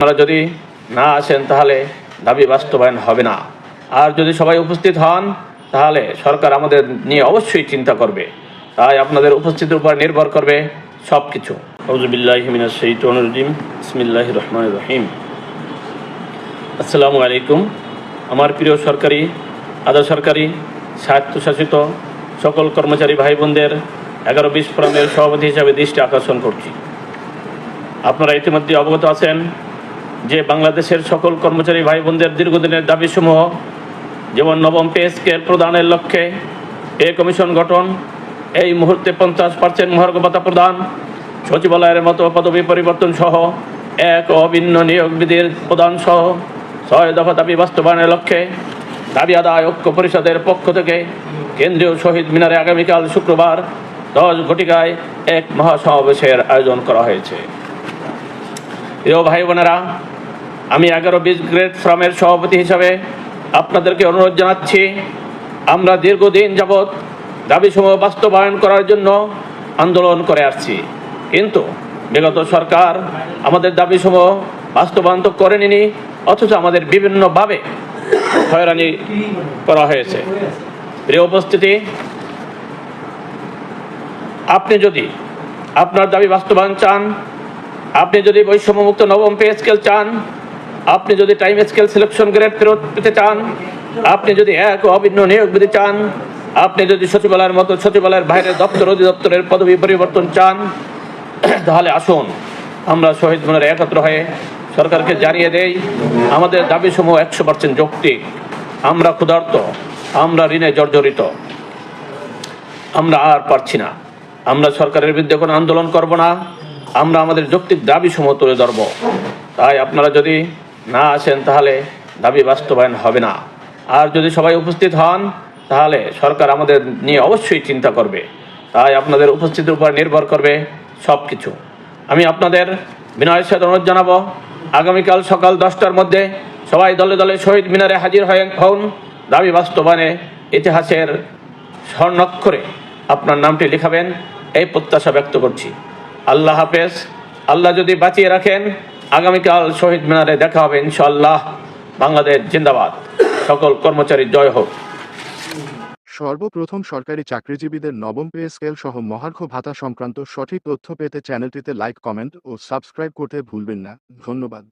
আপনারা যদি না আসেন, তাহলে দাবি বাস্তবায়ন হবে না। আর যদি সবাই উপস্থিত হন, তাহলে সরকার আমাদের নিয়ে অবশ্যই চিন্তা করবে। তাই আপনাদের উপস্থিতির উপর নির্ভর করবে সব কিছু আসসালামু আলাইকুম। আমার প্রিয় সরকারি, আধা সরকারি, স্বায়ত্তশাসিত সকল কর্মচারী ভাই বোনদের এগারো বিশ ফোরামের সভাপতি হিসাবে দৃষ্টি আকর্ষণ করছি। আপনারা ইতিমধ্যে অবগত আছেন যে বাংলাদেশের সকল কর্মচারী ভাই বোনদের দীর্ঘদিনের দাবিসমূহ, যেমন নবম পে স্কেল প্রদানের লক্ষ্যে এ কমিশন গঠন, এই মুহূর্তে পঞ্চাশ পার্সেন্ট মহার্ঘ প্রদান, সচিবালয়ের মতো পদবি পরিবর্তন সহ এক অভিন্ন নিয়োগ বিধির প্রদান সহ ছয় দফা দাবি বাস্তবায়নের লক্ষ্যে দাবি আদায় ঐক্য পরিষদের পক্ষ থেকে কেন্দ্রীয় শহীদ মিনারে আগামীকাল শুক্রবার দশ ঘটিকায় এক মহাসমাবেশের আয়োজন করা হয়েছে। প্রিয় ভাই বোনেরা, আমি এগারো বিশ গ্রেড ফ্রামের সভাপতি হিসাবে আপনাদেরকে অনুরোধ জানাচ্ছি, আমরা দীর্ঘদিন যাবৎ দাবিসমূহ বাস্তবায়ন করার জন্য আন্দোলন করে আসছি। কিন্তু বিগত সরকার আমাদের দাবিসমূহ বাস্তবায়ন তো করেনি অথচ আমাদের বিভিন্নভাবে হয়রানি করা হয়েছে। প্রিয় উপস্থিতি, আপনি যদি আপনার দাবি বাস্তবায়ন চান আপনি যদি বৈষম্যমুক্ত নবম পে স্কেল চান, আপনি যদি টাইম স্কেল সিলেকশন গ্রেড ফেরত পেতে চান, আপনি যদি এক অভিন্ন নিয়োগ বিধি চান, আপনি যদি সচিবালয়ের মতো সচিবালয়ের বাইরে দপ্তর অধিদপ্তরের পদবি পরিবর্তন চান, তাহলে আসুন, আমরা শহীদ মনের একত্র হয়ে সরকারকে জানিয়ে দেই, আমাদের দাবিসমূহ একশো পার্সেন্ট যৌক্তিক। আমরা ক্ষুধার্ত, আমরা ঋণে জর্জরিত। আমরা আর পারছি না। আমরা সরকারের বিরুদ্ধে কোনো আন্দোলন করব না। আমরা আমাদের যৌক্তিক দাবি সমূহ তুলে ধরব। তাই আপনারা যদি না আসেন তাহলে দাবি বাস্তবায়ন হবে না। আর যদি সবাই উপস্থিত হন, তাহলে সরকার আমাদের নিয়ে অবশ্যই চিন্তা করবে। তাই আপনাদের উপস্থিতির উপর নির্ভর করবে সব কিছু আমি আপনাদের বিনয়ের সাথে অনুরোধ জানাব, আগামীকাল সকাল দশটার মধ্যে সবাই দলে দলে শহীদ মিনারে হাজির হয়ে হন। দাবি বাস্তবায়নে ইতিহাসের স্বর্ণাক্ষরে আপনার নামটি লিখাবেন, এই প্রত্যাশা ব্যক্ত করছি। আল্লাহ হাফেজ। আল্লাহ যদি বাঁচিয়ে রাখেন, আগামীকাল শহীদ মিনারে দেখা হবে ইনশাল্লাহ বাংলাদেশ জিন্দাবাদ। সকল কর্মচারী জয় হোক। সর্বপ্রথম সরকারি চাকরিজীবীদের নবম পে স্কেল সহ মহার্ঘ ভাতা সংক্রান্ত সঠিক তথ্য পেতে চ্যানেলটিতে লাইক, কমেন্ট ও সাবস্ক্রাইব করতে ভুলবেন না। ধন্যবাদ।